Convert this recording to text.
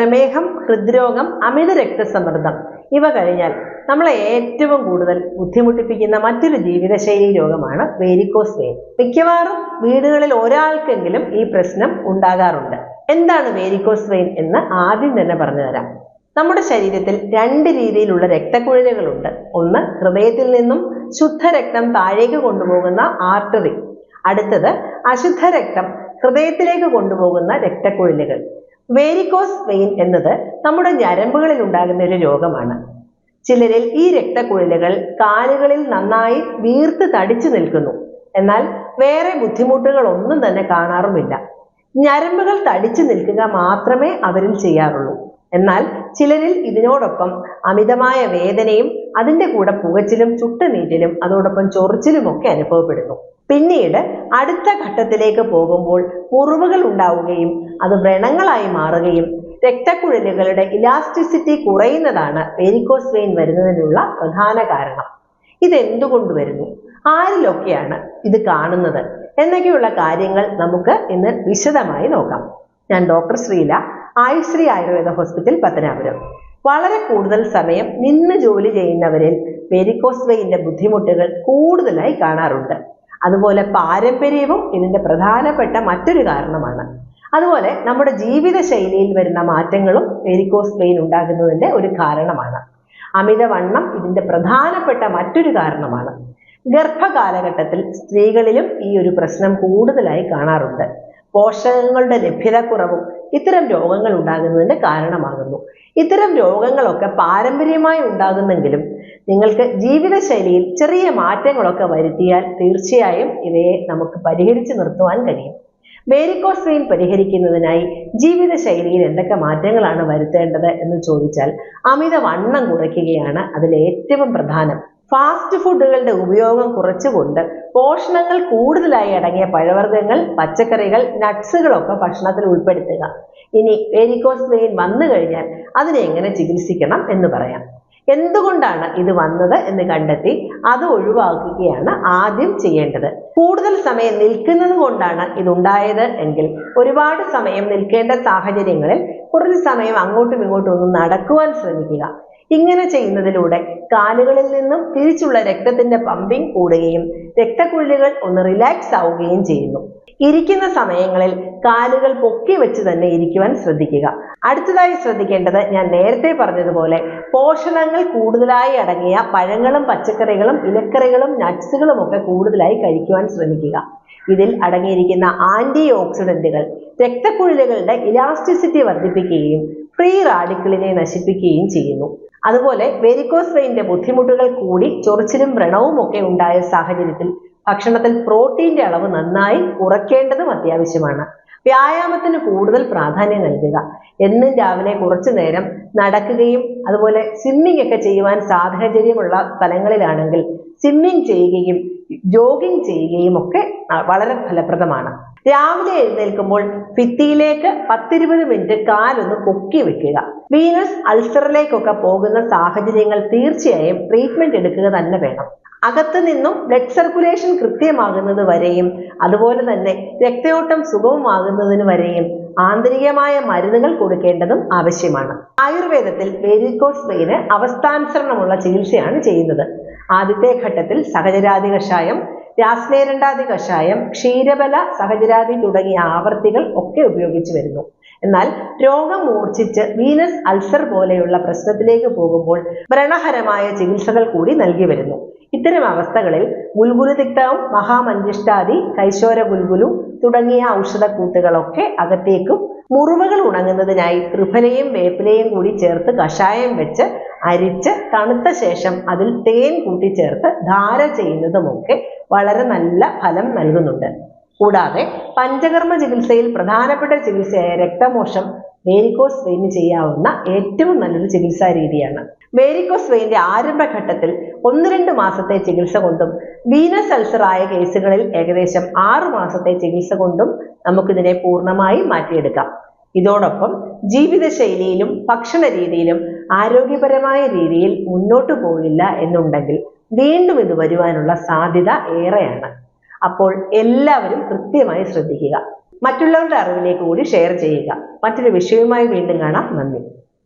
പ്രമേഹം ഹൃദ്രോഗം അമിത രക്തസമ്മർദ്ദം. ഇവ കഴിഞ്ഞാൽ നമ്മളെ ഏറ്റവും കൂടുതൽ ബുദ്ധിമുട്ടിപ്പിക്കുന്ന മറ്റൊരു ജീവിതശൈലി രോഗമാണ് വേരിക്കോസ് വെയിൻ മിക്കവാറും വീടുകളിൽ ഒരാൾക്കെങ്കിലും ഈ പ്രശ്നം ഉണ്ടാകാറുണ്ട്. എന്താണ് വേരിക്കോസ് വെയിൻ എന്ന് ആദ്യം തന്നെ പറഞ്ഞു തരാം. നമ്മുടെ ശരീരത്തിൽ രണ്ട് രീതിയിലുള്ള രക്തക്കുഴലുകളുണ്ട്. ഒന്ന് ഹൃദയത്തിൽ നിന്നും ശുദ്ധരക്തം താഴേക്ക് കൊണ്ടുപോകുന്ന ആർട്ടറി അടുത്തത് അശുദ്ധ രക്തം ഹൃദയത്തിലേക്ക് കൊണ്ടുപോകുന്ന രക്തക്കുഴലുകൾ. വേരിക്കോസ് വെയിൻ എന്നത് നമ്മുടെ ഞരമ്പുകളിൽ ഉണ്ടാകുന്ന ഒരു രോഗമാണ്. ചിലരിൽ ഈ രക്തക്കുഴലുകൾ കാലുകളിൽ നന്നായി വീർത്ത് തടിച്ചു നിൽക്കുന്നു. എന്നാൽ വേറെ ബുദ്ധിമുട്ടുകൾ ഒന്നും തന്നെ കാണാറുമില്ല. ഞരമ്പുകൾ തടിച്ചു നിൽക്കുക മാത്രമേ അവരിൽ ചെയ്യാറുള്ളൂ. എന്നാൽ ചിലരിൽ ഇതിനോടൊപ്പം അമിതമായ വേദനയും അതിന്റെ കൂടെ പുകച്ചിലും ചുട്ടുനീറ്റലും അതോടൊപ്പം ചൊറിച്ചിലും ഒക്കെ അനുഭവപ്പെടുന്നു. പിന്നീട് അടുത്ത ഘട്ടത്തിലേക്ക് പോകുമ്പോൾ മുറിവുകൾ ഉണ്ടാവുകയും അത് വ്രണങ്ങളായി മാറുകയും രക്തക്കുഴലുകളുടെ ഇലാസ്റ്റിസിറ്റി കുറയുന്നതാണ് വെരിക്കോസ് വെയിൻ വരുന്നതിനുള്ള പ്രധാന കാരണം. ഇതെന്തുകൊണ്ട് വരുന്നു? ആരിലൊക്കെയാണ് ഇത് കാണുന്നത്? എന്നൊക്കെയുള്ള കാര്യങ്ങൾ നമുക്ക് ഇന്ന് വിശദമായി നോക്കാം. ഞാൻ ഡോക്ടർ ശ്രീല ആയുശ്രീ ആയുർവേദ ഹോസ്പിറ്റൽ പത്തനാപുരം. വളരെ കൂടുതൽ സമയം നിന്ന് ജോലി ചെയ്യുന്നവരിൽ വെരിക്കോസ് വെയിന്റെ ബുദ്ധിമുട്ടുകൾ കൂടുതലായി കാണാറുണ്ട്. അതുപോലെ പാരമ്പര്യവും ഇതിന്റെ പ്രധാനപ്പെട്ട മറ്റൊരു കാരണമാണ്. അതുപോലെ നമ്മുടെ ജീവിതശൈലിയിൽ വരുന്ന മാറ്റങ്ങളും വെരിക്കോസ് വെയിൻ ഉണ്ടാകുന്നതിന്റെ ഒരു കാരണമാണ്. അമിതവണ്ണം ഇതിന്റെ പ്രധാനപ്പെട്ട മറ്റൊരു കാരണമാണ്. ഗർഭകാലഘട്ടത്തിൽ സ്ത്രീകളിലും ഈ ഒരു പ്രശ്നം കൂടുതലായി കാണാറുണ്ട്. പോഷകങ്ങളുടെ ലഭ്യതക്കുറവും ഇത്തരം രോഗങ്ങൾ ഉണ്ടാകുന്നതിന് കാരണമാകുന്നു. ഇത്തരം രോഗങ്ങളൊക്കെ പാരമ്പര്യമായി ഉണ്ടാകുന്നെങ്കിലും നിങ്ങൾക്ക് ജീവിതശൈലിയിൽ ചെറിയ മാറ്റങ്ങളൊക്കെ വരുത്തിയാൽ തീർച്ചയായും ഇവയെ നമുക്ക് പരിഹരിച്ചു നിർത്തുവാൻ കഴിയും. വേരിക്കോസ് വെയിൻ പരിഹരിക്കുന്നതിനായി ജീവിതശൈലിയിൽ എന്തൊക്കെ മാറ്റങ്ങളാണ് വരുത്തേണ്ടത് എന്ന് ചോദിച്ചാൽ അമിത വണ്ണം കുറയ്ക്കുകയാണ് അതിൽ ഏറ്റവും പ്രധാനം. ഫാസ്റ്റ് ഫുഡുകളുടെ ഉപയോഗം കുറച്ചുകൊണ്ട് പോഷണങ്ങൾ കൂടുതലായി അടങ്ങിയ പഴവർഗങ്ങൾ പച്ചക്കറികൾ നട്ട്സുകളൊക്കെ ഭക്ഷണത്തിൽ ഉൾപ്പെടുത്തുക. ഇനി വേരിക്കോസ് വെയിൻ വന്നു കഴിഞ്ഞാൽ അതിനെ എങ്ങനെ ചികിത്സിക്കണം എന്ന് പറയാം. എന്തുകൊണ്ടാണ് ഇത് വന്നത് എന്ന് കണ്ടെത്തി അത് ഒഴിവാക്കുകയാണ് ആദ്യം ചെയ്യേണ്ടത്. കൂടുതൽ സമയം നിൽക്കുന്നത് കൊണ്ടാണ് ഇതുണ്ടായത് എങ്കിൽ ഒരുപാട് സമയം നിൽക്കേണ്ട സാഹചര്യങ്ങളിൽ കുറച്ച് സമയം അങ്ങോട്ടും ഇങ്ങോട്ടും ഒന്ന് നടക്കുവാൻ ശ്രമിക്കുക. ഇങ്ങനെ ചെയ്യുന്നതിലൂടെ കാലുകളിൽ നിന്നും തിരിച്ചുള്ള രക്തത്തിന്റെ പമ്പിംഗ് കൂടുകയും രക്തക്കുഴലുകൾ ഒന്ന് റിലാക്സ് ആവുകയും ചെയ്യുന്നു. ഇരിക്കുന്ന സമയങ്ങളിൽ കാലുകൾ പൊക്കി വെച്ച് തന്നെ ഇരിക്കുവാൻ ശ്രദ്ധിക്കുക. അടുത്തതായി ശ്രദ്ധിക്കേണ്ടത് ഞാൻ നേരത്തെ പറഞ്ഞതുപോലെ പോഷണങ്ങൾ കൂടുതലായി അടങ്ങിയ പഴങ്ങളും പച്ചക്കറികളും ഇലക്കറികളും നട്ട്സുകളും ഒക്കെ കൂടുതലായി കഴിക്കുവാൻ ശ്രമിക്കുക. ഇതിൽ അടങ്ങിയിരിക്കുന്ന ആന്റി ഓക്സിഡന്റുകൾ രക്തക്കുഴലുകളുടെ ഇലാസ്റ്റിസിറ്റി വർദ്ധിപ്പിക്കുകയും ഫ്രീ റാഡിക്കിളിനെ നശിപ്പിക്കുകയും ചെയ്യുന്നു. അതുപോലെ വെരിക്കോസ് വെയിന്റെ ബുദ്ധിമുട്ടുകൾ കൂടി ചൊറിച്ചിലും വ്രണവും ഒക്കെ ഉണ്ടായ സാഹചര്യത്തിൽ ഭക്ഷണത്തിൽ പ്രോട്ടീന്റെ അളവ് നന്നായി കുറയ്ക്കേണ്ടതും അത്യാവശ്യമാണ്. വ്യായാമത്തിന് കൂടുതൽ പ്രാധാന്യം നൽകുക. എന്നും രാവിലെ കുറച്ചു നേരം നടക്കുകയും അതുപോലെ സ്വിമ്മിംഗ് ഒക്കെ ചെയ്യുവാൻ സാഹചര്യമുള്ള സ്ഥലങ്ങളിലാണെങ്കിൽ സ്വിമ്മിംഗ് ചെയ്യുകയും ജോഗിംഗ് ചെയ്യുകയും ഒക്കെ വളരെ ഫലപ്രദമാണ്. രാവിലെ എഴുന്നേൽക്കുമ്പോൾ ഭിത്തിയിലേക്ക് പത്തിരുപത് മിനിറ്റ് കാലൊന്ന് പൊക്കി വെക്കുക. വീനസ് അൾസറിലേക്കൊക്കെ പോകുന്ന സാഹചര്യങ്ങൾ തീർച്ചയായും ട്രീറ്റ്മെന്റ് എടുക്കുക തന്നെ വേണം. അകത്ത് നിന്നും ബ്ലഡ് സർക്കുലേഷൻ കൃത്യമാകുന്നത് വരെയും അതുപോലെ തന്നെ രക്തയോട്ടം സുഗമമാകുന്നതിന് വരെയും ആന്തരികമായ മരുന്നുകൾ കൊടുക്കേണ്ടതും ആവശ്യമാണ്. ആയുർവേദത്തിൽ വേരിക്കോസ് വെയിന് അവസ്ഥാനുസരണമുള്ള ചികിത്സയാണ് ചെയ്യുന്നത്. ആദ്യത്തെ ഘട്ടത്തിൽ സഹചരാതി കഷായം രാസ്നേരണ്ടാതി കഷായം ക്ഷീരബല സഹചരാതി തുടങ്ങിയ ആവർത്തികൾ ഒക്കെ ഉപയോഗിച്ചു വരുന്നു. എന്നാൽ രോഗം മൂർച്ഛിച്ച് വീനസ് അൾസർ പോലെയുള്ള പ്രശ്നത്തിലേക്ക് പോകുമ്പോൾ വ്രണഹരമായ ചികിത്സകൾ കൂടി നൽകി വരുന്നു. ഇത്തരം അവസ്ഥകളിൽ ഗുൽഗുലുതിക്തവും മഹാമഞ്ചിഷ്ടാദി കൈശോര ഗുൽഗുലു തുടങ്ങിയ ഔഷധക്കൂട്ടുകളൊക്കെ അകത്തേക്കും മുറിവുകൾ ഉണങ്ങുന്നതിനായി ത്രിഫലയും വേപ്പിലയും കൂടി ചേർത്ത് കഷായം വെച്ച് അരിച്ച് തണുത്ത ശേഷം അതിൽ തേൻ കൂട്ടിച്ചേർത്ത് ധാര ചെയ്യുന്നതുമൊക്കെ വളരെ നല്ല ഫലം നൽകുന്നുണ്ട്. കൂടാതെ പഞ്ചകർമ്മ ചികിത്സയിൽ പ്രധാനപ്പെട്ട ചികിത്സയായ രക്തമോഷം വേരിക്കോസ് വെയിന് ചെയ്യാവുന്ന ഏറ്റവും നല്ലൊരു ചികിത്സാ രീതിയാണ്. വേരിക്കോസ് വെയിന്റെ ആരംഭഘട്ടത്തിൽ ഒന്ന് രണ്ട് മാസത്തെ ചികിത്സ കൊണ്ടും വീനസ് അൾസർ ആയ കേസുകളിൽ ഏകദേശം ആറ് മാസത്തെ ചികിത്സ കൊണ്ടും നമുക്കിതിനെ പൂർണമായി മാറ്റിയെടുക്കാം. ഇതോടൊപ്പം ജീവിതശൈലിയിലും ഭക്ഷണ രീതിയിലും ആരോഗ്യപരമായ രീതിയിൽ മുന്നോട്ട് പോയില്ല എന്നുണ്ടെങ്കിൽ വീണ്ടും ഇത് വരുവാനുള്ള സാധ്യത ഏറെയാണ്. അപ്പോൾ എല്ലാവരും കൃത്യമായി ശ്രദ്ധിക്കുക. മറ്റുള്ളവരുടെ അറിവിലേക്ക് കൂടി ഷെയർ ചെയ്യുക. മറ്റൊരു വിഷയവുമായി വീണ്ടും കാണാം. നന്ദി.